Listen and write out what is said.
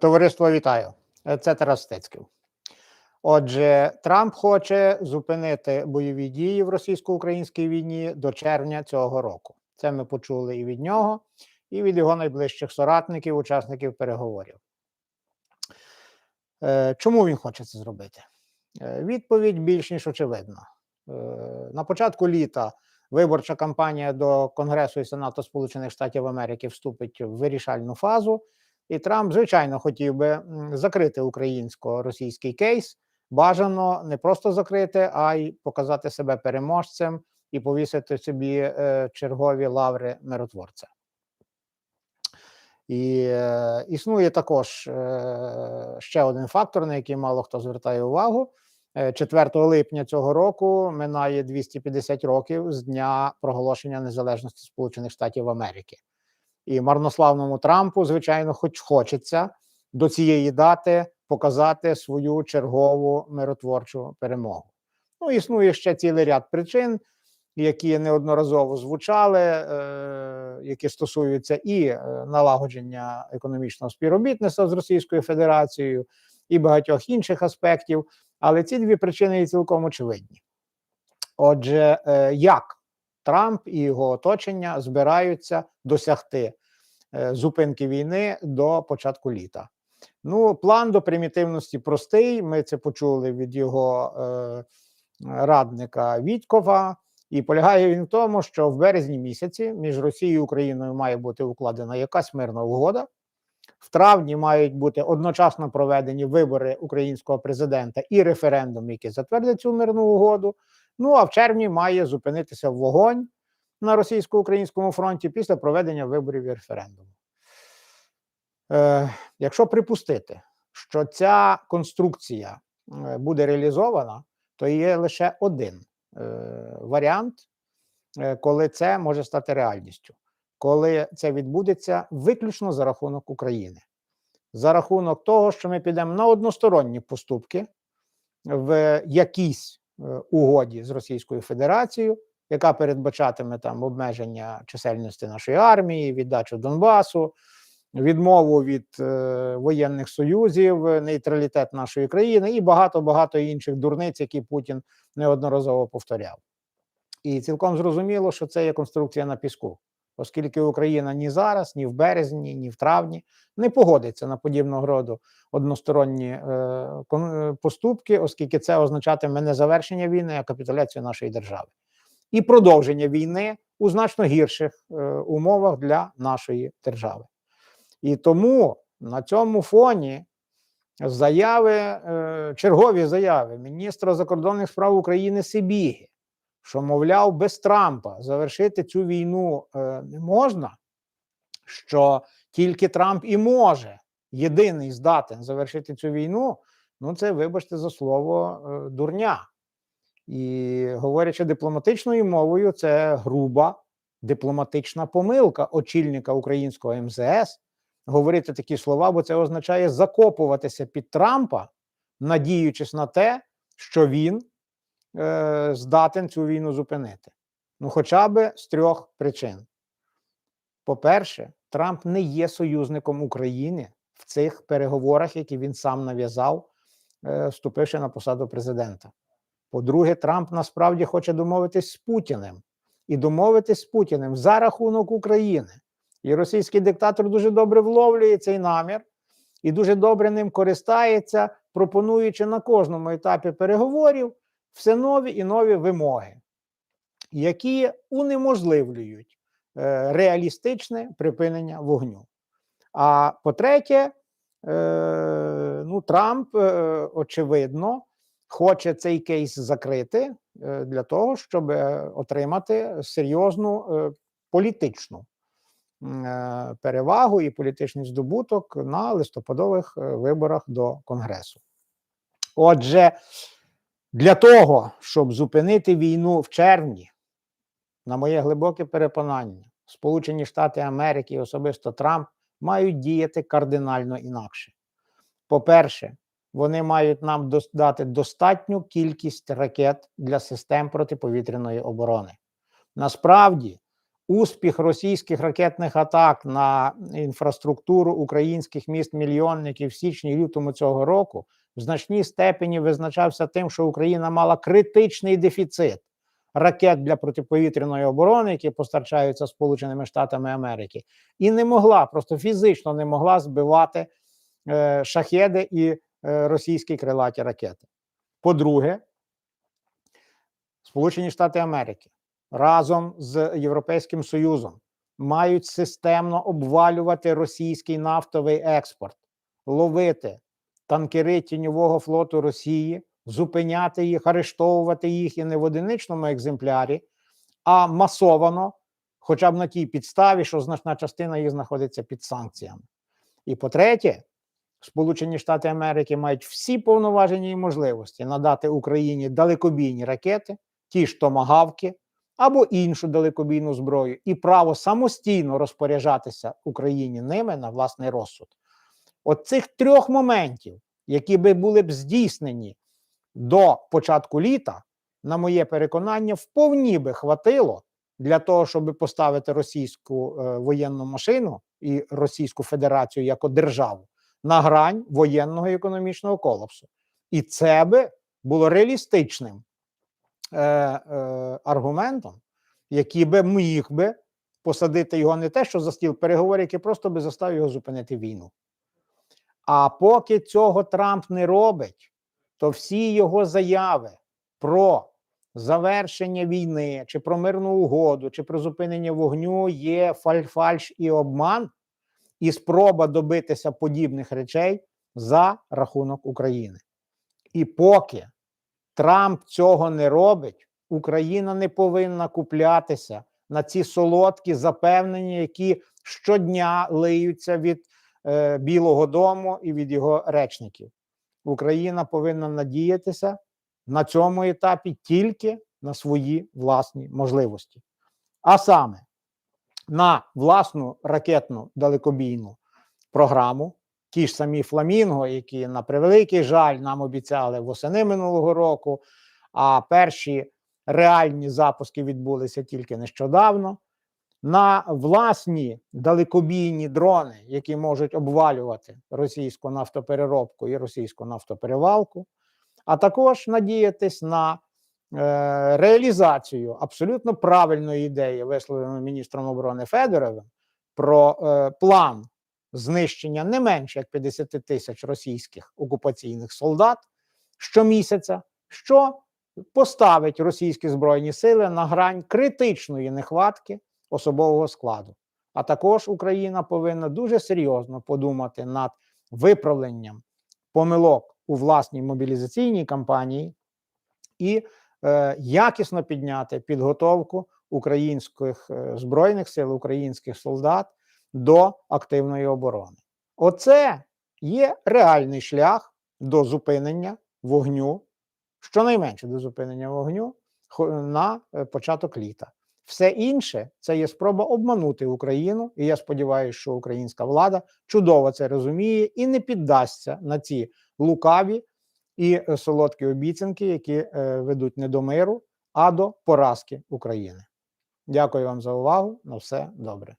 Товариство вітаю. Це Тарас Стецький. Отже, Трамп хоче зупинити бойові дії в російсько-українській війні до червня цього року. Це ми почули і від нього, і від його найближчих соратників, учасників переговорів. Е, Чому він хоче це зробити? Е, Відповідь більш ніж очевидна. Е, На початку літа виборча кампанія до Конгресу і Сенату Сполучених Штатів Америки вступить в вирішальну фазу. І Трамп, звичайно, хотів би закрити українсько-російський кейс. Бажано не просто закрити, а й показати себе переможцем і повісити собі е, чергові лаври миротворця. І е, існує також е, ще один фактор, на який мало хто звертає увагу. Е, 4 липня цього року минає 250 років з дня проголошення незалежності Сполучених Штатів Америки. І марнославному Трампу, звичайно, хоч хочеться до цієї дати показати свою чергову миротворчу перемогу. Ну, існує ще цілий ряд причин, які неодноразово звучали, е, які стосуються і е, налагодження економічного співробітництва з Російською Федерацією, і багатьох інших аспектів. Але ці дві причини є цілком очевидні. Отже, е, як Трамп і його оточення збираються досягти зупинки війни до початку літа. Ну, план до примітивності простий. Ми це почули від його е, радника Вітькова. І полягає він в тому, що в березні місяці між Росією і Україною має бути укладена якась мирна угода. В травні мають бути одночасно проведені вибори українського президента і референдум, який затвердить цю мирну угоду. Ну а в червні має зупинитися вогонь на російсько-українському фронті після проведення виборів і референдуму. Е, якщо припустити, що ця конструкція е, буде реалізована, то є лише один е, варіант, е, коли це може стати реальністю, коли це відбудеться виключно за рахунок України, за рахунок того, що ми підемо на односторонні поступки в якійсь е, угоді з Російською Федерацією, яка передбачатиме там обмеження чисельності нашої армії, віддачу Донбасу, відмову від е, воєнних союзів, нейтралітет нашої країни і багато багато інших дурниць, які Путін неодноразово повторяв. І цілком зрозуміло, що це є конструкція на піску, оскільки Україна ні зараз, ні в березні, ні в травні не погодиться на подібного роду односторонні е, поступки, оскільки це означатиме не завершення війни, а капітуляцію нашої держави і продовження війни у значно гірших е, умовах для нашої держави. І тому на цьому фоні заяви, е, чергові заяви міністра закордонних справ України Сибіги, що, мовляв, без Трампа завершити цю війну е, не можна, що тільки Трамп і може єдиний здатен завершити цю війну. Ну, це, вибачте за слово, е, дурня. І говорячи дипломатичною мовою, це груба дипломатична помилка очільника українського МЗС говорити такі слова, бо це означає закопуватися під Трампа, надіючись на те, що він е, здатен цю війну зупинити. Ну, хоча б з трьох причин. По-перше, Трамп не є союзником України в цих переговорах, які він сам нав'язав, е, вступивши на посаду президента. По-друге, Трамп насправді хоче домовитись з Путіним і домовитись з Путіним за рахунок України. І російський диктатор дуже добре вловлює цей намір і дуже добре ним користається, пропонуючи на кожному етапі переговорів все нові і нові вимоги, які унеможливлюють е, реалістичне припинення вогню. А по-третє, е, ну, Трамп, е, очевидно, хоче цей кейс закрити е, для того, щоб е, отримати серйозну е, політичну перевагу і політичний здобуток на листопадових виборах до Конгресу. Отже, для того, щоб зупинити війну в червні, на моє глибоке переконання, Сполучені Штати Америки і особисто Трамп мають діяти кардинально інакше. По-перше, вони мають нам дати достатню кількість ракет для систем протиповітряної оборони. Насправді, успіх російських ракетних атак на інфраструктуру українських міст мільйонників в січні лютому цього року в значній степені визначався тим, що Україна мала критичний дефіцит ракет для протиповітряної оборони, які постачаються Сполученими Штатами Америки, і не могла просто фізично не могла збивати е, шахеди і російські крилаті ракети. По-друге, Сполучені Штати Америки разом з Європейським Союзом мають системно обвалювати російський нафтовий експорт, ловити танкери тіньового флоту Росії, зупиняти їх, арештовувати їх і не в одиничному екземплярі, а масовано, хоча б на тій підставі, що значна частина їх знаходиться під санкціями. І по-третє, Сполучені Штати Америки мають всі повноваження і можливості надати Україні далекобійні ракети, ті ж томагавки або іншу далекобійну зброю, і право самостійно розпоряджатися Україні ними на власний розсуд. От цих трьох моментів, які би були б здійснені до початку літа, на моє переконання, вповні би хватило для того, щоб поставити російську е, воєнну машину і Російську Федерацію як державу на грань воєнного економічного колапсу. І це би було реалістичним е, е, аргументом, який би міг би посадити його не те, що за стіл переговорів, який просто би заставив його зупинити війну. А поки цього Трамп не робить, то всі його заяви про завершення війни, чи про мирну угоду, чи про зупинення вогню є фаль-фальш і обман, і спроба добитися подібних речей за рахунок України. І поки Трамп цього не робить, Україна не повинна куплятися на ці солодкі запевнення, які щодня лиються від е, Білого Дому і від його речників. Україна повинна надіятися на цьому етапі тільки на свої власні можливості. А саме на власну ракетну далекобійну програму, ті ж самі Фламінго, які на превеликий жаль нам обіцяли восени минулого року, а перші реальні запуски відбулися тільки нещодавно. На власні далекобійні дрони, які можуть обвалювати російську нафтопереробку і російську нафтоперевалку, а також надіятись на реалізацію абсолютно правильної ідеї, висловленої міністром оборони Федоровим, про е, план знищення не менше як 50 тисяч російських окупаційних солдат щомісяця, що поставить російські збройні сили на грань критичної нехватки особового складу. А також Україна повинна дуже серйозно подумати над виправленням помилок у власній мобілізаційній кампанії і е, якісно підняти підготовку українських е, збройних сил, українських солдат до активної оборони. Оце є реальний шлях до зупинення вогню, щонайменше до зупинення вогню на е, початок літа. Все інше це є спроба обманути Україну, і я сподіваюся, що українська влада чудово це розуміє і не піддасться на ці лукаві і е, солодкі обіцянки, які е, ведуть не до миру, а до поразки України. Дякую вам за увагу. На все добре.